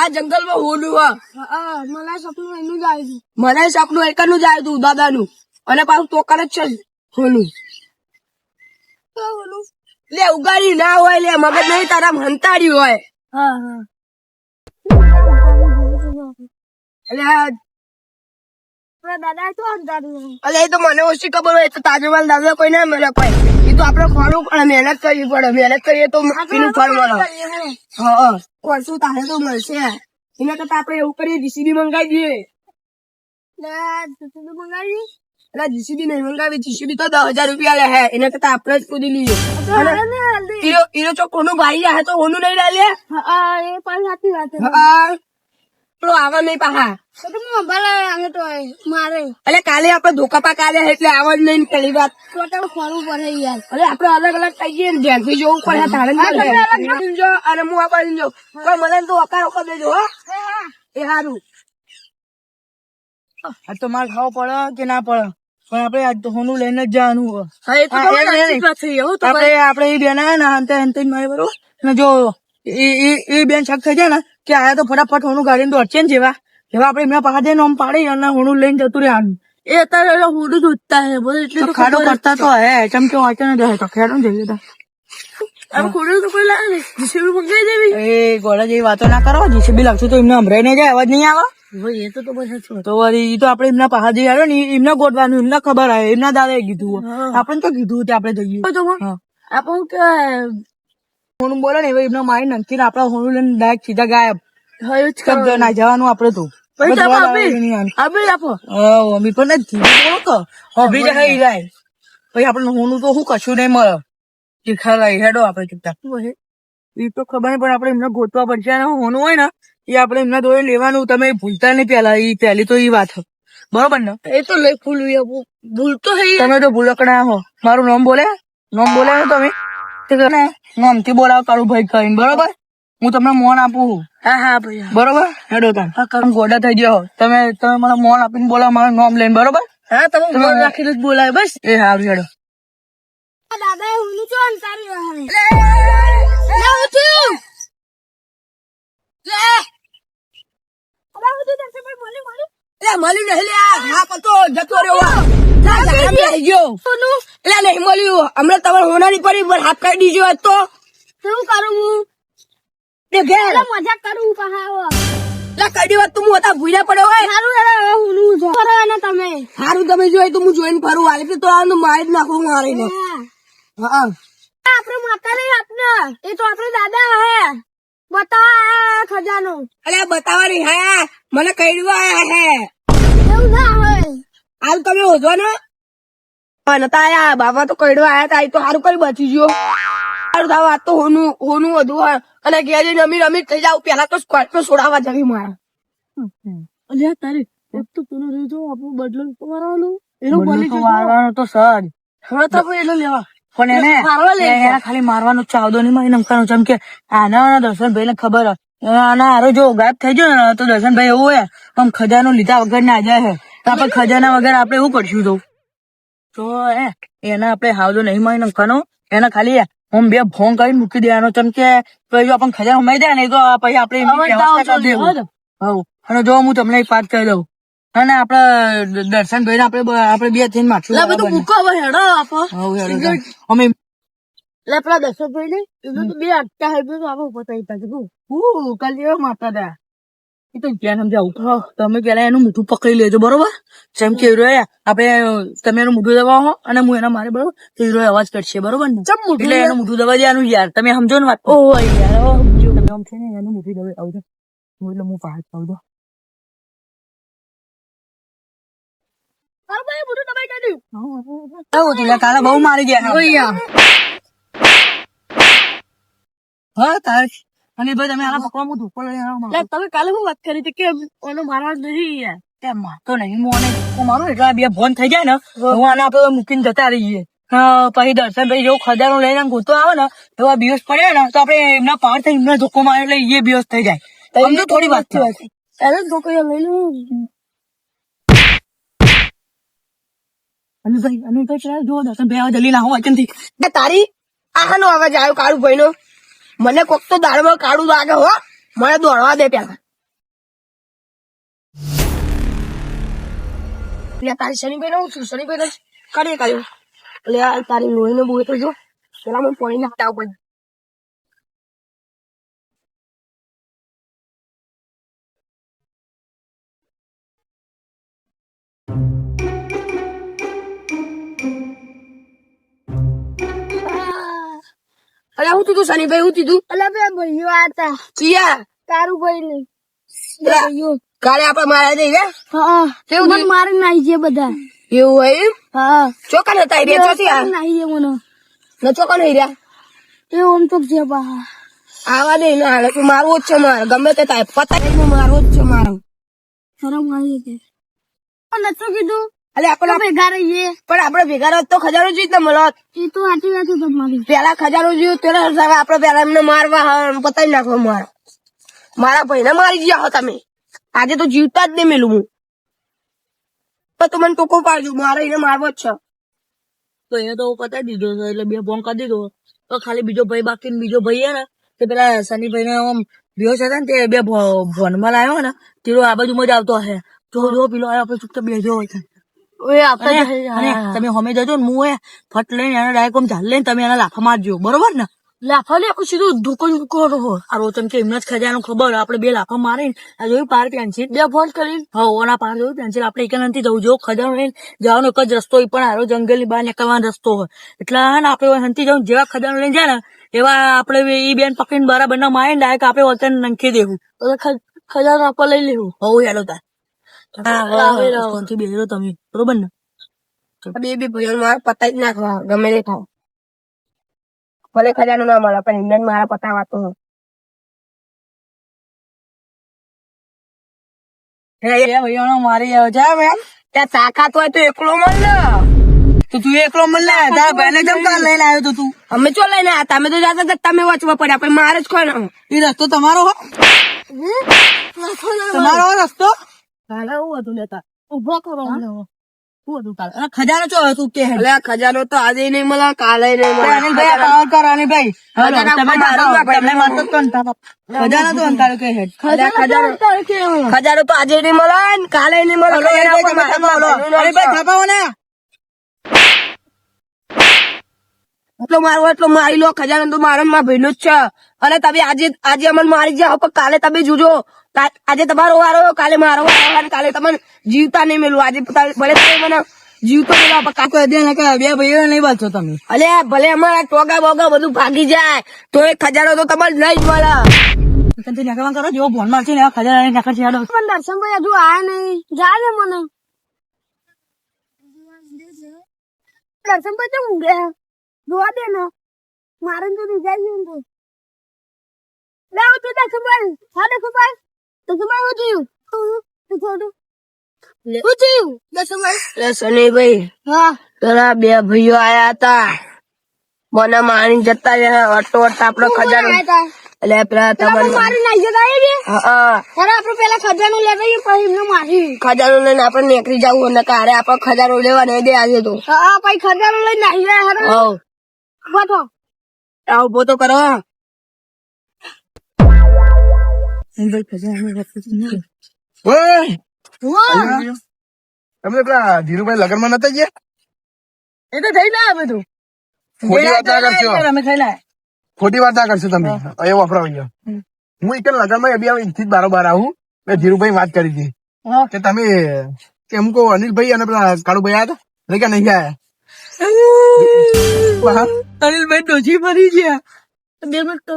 આ જંગલમાં હોલું હ. મને સપનું એનું જ આવ્યું મને સપનું એકનું જ આવ્યું હતું દાદાનું. અને પાછું તોકર જ છે હોલું. લે ઉગાડી ના હોય લે મગજ નહીં તારા હંતાડી હોય. હા હા. એટલે દાદા તો અંધારું અલે એ તો મને ઓછી ખબર હોય તો તાજમહાલ દાદા કોઈ ના મળે કોઈ. તો આપડે ખોરું પડે મહેનત કરવી પડે. મહેનત કરીએ તો એનું ફળ મળે. હા. કોશું તારે તો મળશે. એના કરતા આપડે એવું કરીએ જીસીબી મંગાવી દઈએ. મંગાવી. એટલે જીસીબી નહીં મંગાવી. જીસીબી તો દસ હજાર રૂપિયા લે હે. એના કરતા આપણે જ કૂદી લઈએ. હીરો હીરો ચો કોનું ભાઈ રહે તો ઓનું નહીં લે. હા એ પણ સાચી વાત છે. હા. પેલો આવા નહીં પાહા. તો તો હું અંબાલા આને તો મારે. એટલે કાલે આપડે ધોકા પાક એટલે આવા જ નહીં પેલી વાત. તો તો પડે યાર. અરે આપડે અલગ અલગ કહીએ ને ધ્યાનથી જોવું પડે તારે હા, તમે અલગ ને જો અને હું આ બાજુ જો. મને તો અકાર ઓકાર દેજો એ સારું આ તો માર ખાવો પડે કે ના પડે? પણ આપણે આજ તો હોનું લઈને જ જવાનું આપડે આપડે એ બેન આવે ને અંતે અંતે મારે બરોબર? ને જો એ બેન શક થઈ જાય ને કે આયા તો ફટાફટ હોનું ગાડીને દોડશે ને જેવા. જેવા આપણે એમના પાસે જઈને આમ પાડી અને હોનું લઈને જતું રહ્યા એ અત્યારે હોડું જ ઉઠતા હે બોલ એટલે ખાડો કરતા તો હે ચમ કે વાંચે ને જાય તો ખેડો ને જઈએ તો. આપણને તો કીધું આપડે જઈએ. હોનું બોલે ને એમના મારી નક્કી આપડા હોનું લઈને ડાયરેક્ટ સીધા ગાયબ. કબ ના જવાનું આપડે તો. પછી તો બધા આપે નહીં. આવાનું. આપે. આપો હા, અમી પણ નથી. બોલો તો. અભી જાય જાય. પછી આપણને હોનું તો શું કશું નહીં મળે. હેડો આપડે ચૂપચાપ. એ તો ખબર નહીં પણ આપણે એમને ગોતવા પડશે. અને હોનું હોય ને એ આપણે એમના દોરે લેવાનું. તમે ભૂલતા નહીં પેલા એ પહેલી તો એ વાત. બરોબર ને? એ તો લઈ ફૂલ ભૂલ તો હે તમે તો ભૂલકડા હો. મારું નામ બોલે? નામ બોલે ને તમે? તે તને નામથી બોલાવ કાળુ ભાઈ કહીને બરોબર હું તમને મોન આપું છું. હા હા ભાઈ બરોબર હેડો તમે ગોડા થઈ ગયો તમે તમે મને મોન આપીને બોલાવ મારું નામ લઈને બરોબર હા તમે મોન રાખીને જ બોલાય બસ એ સારું હેડો દાદા હું તો અંધારું રહે લે ઉઠ્યું લે અલા ઉઠી જશે ભાઈ બોલી બોલી લે નહીં લે હા પતો જતો રહ્યો ગયો. એટલે નહીં મળ્યું. હમણાં તમારે હોનાની પડી કાઢી દીજો તો શું કરું હું? તે ઘેર. અલા કરું પહાવો લે કઈ વાત તું હતા ભૂલ્યા પડ્યો હોય. સારું રે હું નું કરો ને તમે. સારું તમે જોઈ તો હું જોઈને ફરું. હાલે તો આનું મારી જ નાખું મારીને હા. આપડે આપણે માતા નહીં આપને. એ તો આપણે દાદા હે. બતા ખજાનો. અલે બતાવવાની હા. મને આયા હે. એવું ના હોય હાલ તમે ને આયા તો કઈડવા આયા તા તો સારું કરી બચી ગયો. સારું આ તો હોનું હોનું વધુ અને ઘેર જઈને રમી રમી થઈ જાવ પેલા તો છોડાવવા જવી મારે. અલ્યા તારે એક તો પેલો રેજો આપણું બદલો કરવાનું એનું બદલો તો વાળવાનો તો સર. હા તો ભાઈ લેવા. પણ એને મારવા ખાલી મારવાનો ચાવદો નહીં મારી નમખાનો છે કે આના દર્શન ભાઈ ને ખબર હોય. આના હારો જો ગાયબ થઈ ગયો ને તો દર્શનભાઈ એવું હોય આમ ખજાનો લીધા વગર ના જાય છે તો આપણે ખજાના વગર આપણે એવું કરશું તો? તો એ એના આપણે હાવજો નહીં મારી નમખાનો એના ખાલી આમ બે ફોન કરીને મૂકી દેવાનો ચમ કે જો આપણને ખજાનો મળી જાય ને તો પછી આપણે કરી અને જો હું તમને એક વાત કહી દઉં. અને આપડે દર્શનભાઈ ને આપણે બ- આપણે બે થઈને માથું બધું મૂકો હવે હેડો આપો. અમે લે પેલા દસો ભાઈ ને એનું તો બે અટકા હે તો આપો પતાવી પાછું હું કાલે મારતા હતા એ તો જ્યાં સમજાવું તો તમે પેલા એનું મોઢું પકડી લેજો બરોબર જેમ કે હીરો આપણે તમે એનું મોઢું દબાવો અને હું એના મારે બરોબર તો હીરો અવાજ કરશે બરોબર ને ચમ મોઢું એટલે એનું મોઢું દબાઈ દેવાનું યાર તમે સમજો ને વાત ઓ યાર ઓ. તમે આમ છે ને એનું મોઢું દબાઈ આવજો હું એટલે હું પહાડ આવજો બહુ મારી ગયા હા તાર અને ભાઈ તમે આના પકવા હું ધોકો લઈ આવો લે તમે કાલે હું વાત કરી હતી કે ઓનો મારવા નથી યાર. તે મારતો નહીં હું ધક્કો મારું એટલે બે ફોન થઈ જાય ને હું. આને આપણે મૂકીને જતા રહીએ. હા પછી દર્શનભાઈ જેવું ખજાનો લઈને ગોતો આવે ને એવા દિવસ પડ્યા ને તો આપણે એમના પાર થઈ એમના ધોકો મારે એટલે એ દિવસ થઈ જાય. સમજો થોડી વાત થઈ એને છોકરીઓ લઈ લઉં અનુભાઈ અનુભાઈ ચાલ જો દર્શનભાઈ આવા જલ્દી ના હોય કેમથી તારી આનો અવાજ આવ્યો કાળુ ભાઈ નો મને કોક તો દાળમાં કાળું લાગે હો. મને દોડવા દે પેલા. એટલે તારી શનિભાઈ નું છું. શનિભાઈ કરીએ કર્યું એટલે તારી લોહીને બોલે તો જો. પેલા મને પોણી નાખતા પડે અરે હું તું શનિભાઈ હું તીધું અલા બે ભાઈઓ આતા. ચિયા? તારું ભાઈ નહીં. કાલે આપડે મારા જઈ રે? હા. કેવું થયું? નાઈ છે બધા. એવું હોય હા. ચોકન હતા એ બે ચોથી આ નાઈ છે મને. ન ચોકન હઈ રહ્યા? એ ઓમ તો જે બા આવા દે ના હાલે તું મારવો જ છે મારે. ગમે તે તાય પતા નું મારવો જ છે મારો. શરમ આવી કે નતું કીધું? આપણે ભેગા રહીએ. પણ આપણે ભેગા રહો તો એ તો વાત છે તમારી. પેલા ખજાનો જીવ પેલા એમને મારવા પતાવી નાખો મારા. મારા ભાઈને મારી ગયા હો તમે. આજે તો જીવતા જ નહીં મેલું હું. પણ તું મને ટોકો પાડજો મારે એને મારવો જ છે. તો એ તો પતાવી દીધો એટલે બે ફોન કરી દીધો. તો ખાલી બીજો ભાઈ બાકી બીજો ભાઈ હે ને તે પેલા શનિભાઈ ને આમ બેહોશ હતા ને તે બે ભોનમાં લાવ્યો ને તેરો આ બાજુ જ આવતો હશે જો જો પેલો આવ્યો આપણે ચૂપચાપ બેજો હોય તમે હમે જજો ને હું એ ફટ લઈને એને ડાયરેક્ટ આમ ઝાલ લઈને તમે એને લાફા મારજો બરોબર ને? લાફા લે આખું સીધું ધોકો કરો. આ તમ કે એમને જ ખજાનો ખબર આપણે બે લાફા મારીને આ જોયું પાર પેન્સિલ બે ફોન કરી હા ઓના પાર જોયું પેન્સિલ આપણે એક નથી જવું જો ખજાનો લઈને જવાનો એક જ રસ્તો હોય પણ હારો જંગલની બહાર નીકળવાનો રસ્તો હોય. એટલે આપણે હંતી જવું જેવા ખજાનો લઈને જાય ને એવા આપણે એ બેન પકડીને બરાબર ના મારીને ડાયરેક્ટ આપણે વતન નંખી દેવું. તો ખજાનો આપણે લઈ લેવું. હોવું હેલો તાર. આવે થી ફોનથી તમે બરોબર ને બે બે મારે પતાઈ જ નાખવા ગમે તે થાય ભલે ખજાનો ના મળે પણ ઇન્ડિયન મારા પતાવા તો એ ભાઈઓનો મારી છે મેમ ત્યાં તાકાત હોય તો એકલો મળ ને તો તું એકલો મળ લે તારા ભાઈને લઈને આવ્યો તો તું અમે ચો લઈને આવ્યા તમે તો જાતા હતા, તમે વાંચવા પડ્યા પણ મારે જ કોઈ એ રસ્તો તમારો હો તમારો રસ્તો કાલે હતું લેતા? ઊભો કરો ખજાનો ચો હતું કે હેડ. એટલે આ ખજાનો તો આજે નહીં મળે કાલે નહીં મળે. અનિલભાઈ આ અનિલભાઈ. ખજાનો તો અંતારો કે હેડ. ખજાનો તો આજે નહીં મળે કાલે નહીં મળે અનિલભાઈ. થાપાવો ને. એટલો મારો એટલો મારી લો ખજાનો તો મારો મારા ભાઈનો જ છે. અને તમે આજે આજે અમને મારી જાઓ પણ કાલે તમે જોજો. આજે તમારો વારો કાલે મારો વારો અને કાલે તમને જીવતા નહીં મેલું. આજે ભલે તમે મને જીવતો મેલો. પણ કાલે દે ને કે બે ભાઈઓ નહીં બાંધો તમે. અલે ભલે અમારા ટોગા બોગા બધું ભાગી જાય તો એ ખજાનો તો તમારે નહીં જ મળે. કરો જેવો ફોન મારશે ને ખજાના છે પણ દર્શનભાઈ હજુ આયા નહીં. જા ને મને. દર્શનભાઈ તો ઊંઘે. જોવા દે ને. મારે તો રીઝાઈ ગયું તો. લે આવું તું દર્શનભાઈ હા દર્શનભાઈ દર્શનભાઈ હું થયું શું થયું શું થયું દર્શનભાઈ એટલે શનિભાઈ. હા. પેલા બે ભાઈઓ આયા હતા. મને મારી જતા અટો અટ આપડો ખજાનો. તા. એટલે પેલા તમને મારી નાઈ જતા છે? હા, હા. ત્યારે આપણે પેલા ખજાનો લેતા આવીએ, પછી એમને મારી. ખજાનો લઈને આપણે નીકળી જવું અને કારે આપણે ખજાનો લેવા નહીં દે આજે તો. હા પછી ખજાનો લઈને નાઈ જાય હેરો તો બેઠો આવો પોતો કરો ને. તમે પેલા ધીરુભાઈ લગનમાં નતા ગયા? એ તો થઈ જાય બધું. ખોટી વાત ના કરશો. ખોટી વાત ના તમે. એ વપરાવી ગયો. હું એક લગનમાં બી અહીંથી જ બારોબાર આવું. મેં ધીરુભાઈ વાત કરી હતી. કે તમે કેમ કહો અનિલભાઈ અને પેલા કાળુભાઈ આવ્યા હતા? કે નહીં આયા વાહ. અનિલભાઈ ડોસી મરી ગયા. બે મિનિટ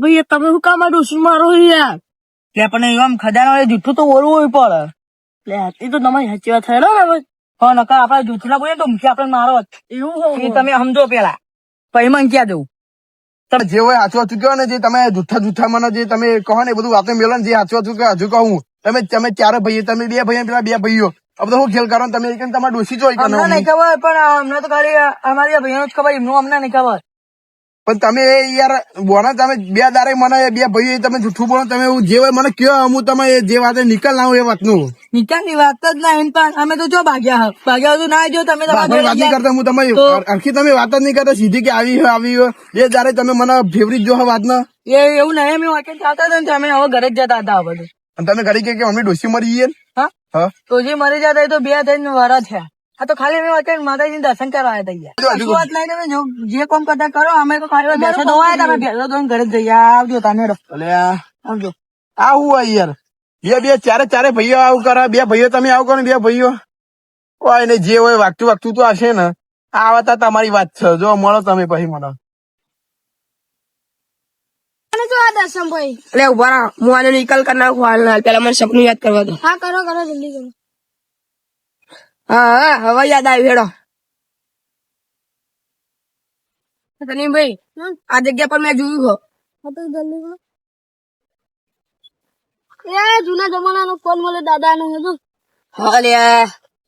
ભાઈ તમે શું કામ ડોસી મારો યાર? એટલે પણ આમ ખજાના જૂઠું તો ઓરવું હોય પડે એટલે એ તો તમારી સાચી વાત થયેલો ને ભાઈ? હા નકર આપડે જૂઠું ના બોલીએ તો મૂકી આપણે મારો એવું એ તમે સમજો પેલા. પછી મને ક્યાં જવું? તમે જે હોય હાચવા ચૂક્યો ને જે તમે જુઠ્ઠા જુઠ્ઠા મને જે તમે કહો ને એ બધું વાતો મેળો ને જે હાચવા ચૂક્યો હજુ કહું. તમે તમે ચાર ભાઈ તમે બે ભાઈ પેલા બે ભાઈઓ. આ બધો શું ખેલ કરો તમે એક તમારે ડોસી જો અમને નહીં ખબર પણ અમને તો ખાલી અમારી ભાઈઓ જ ખબર એમનું અમને નહીં ખબર. પણ તમે યાર બોના તમે બે દારે મને બે ભાઈઓ તમે જૂઠું બોલો તમે જે હોય મને કયો હું તમે જે વાતે નીકળ ના એ વાતનું. નિકાલની વાત જ ના પણ અમે તો જો ભાગ્યા ભાગ્યા તો ના જો તમે વાત નહીં કરતા હું તમે આખી તમે વાત જ નહીં કરતા સીધી કે આવી હોય આવી હોય બે દારે તમે મને ફેવરિટ જો વાત ના એ એવું નહીં અમે વાંચે ચાલતા હતા ને તો અમે હવે ઘરે જ જતા હતા બધું. તમે ઘરે કે અમે ડોસી મરી ગઈ હા હા? તો જે મરી જતા તો બે ત્રણ વરસ થયા. આ તો ખાલી અમે વચ્ચે માતાજી દર્શન કરવા આવ્યા હતા શું વાત નહીં તમે? જે કોમ કરતા કરો અમે તો ખાલી તો હોય તમે. બેસો ધોઈને ઘરે જ જઈએ. આવજો તમે આવજો. આ હું હોય યાર? બે બે ચારે ચારે ભાઈઓ આવું કરે. બે ભાઈઓ તમે આવું કરો બે ભાઈઓ. હોય ને જે હોય વાગતું વાગતું તો હશે ને. આ વાતા તમારી વાત છે. જો મળો તમે પછી મળો જો આ દર્શન ભાઈ. એટલે ઊભા રહો. હું આને નિકાલ કરી નાખું. હાલ હાલ પેલા મને સપનું યાદ કરવા દો. હા કરો કરો જલ્દી કરો. હા હા હવે યાદ આવી હેડો. તની ભાઈ આ જગ્યા પર મેં જોયું હો. હા તો જલ્દી એ જૂના જમાનાનો ફોન મળે દાદાનો હતો હા લે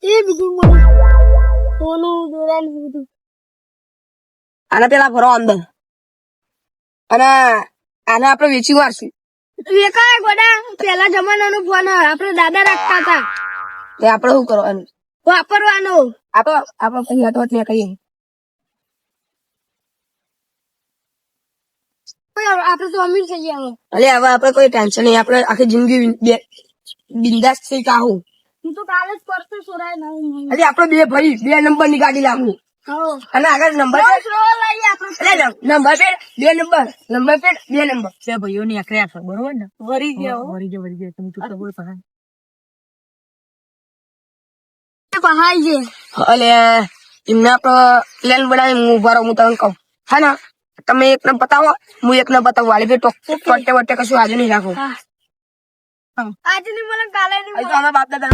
એ બીજું મળે. સોનું દોરાનું બધું. અને પેલા ભરો અંદર. અને આને આપણે વેચી મારશું વેકાય ગોડા પેલા જમાનાનો ફોન આપણે દાદા રાખતા હતા. તે આપણે શું કરવાનું? વાપરવાનો. આપણે આપણે કઈ હતો ને કહીએ આપણે તો અમીર થઈ ગયા અલે હવે આપણે કોઈ ટેન્શન નહીં આપણે આખી જિંદગી બે- બિંદાસ થઈ કાહું હું તો કાલે જ પરસે સોરાય ના હું અરે આપણે બે ભાઈ બે નંબરની ગાડી લાવવું હા અને આગળ નંબર નંબર પેડ બે નંબર. નંબર પેડ બે નંબર. બે ભાઈઓ ની આખરે આખર બરોબર ને? વરી ગયો. વરી ગયો વરી ગયો. તમે ચૂપ બોલ છે. અલે એમને પ્લેન બનાવી હું ઊભા હું તમને કહું. હા ને? તમે એક ને બતાવો હું એક ને બતાવું. વાળી બે ટોટે વટ્ટે કશું આજે નહીં રાખો. આજે ની મને કાલે ની અમે બાપ દાદા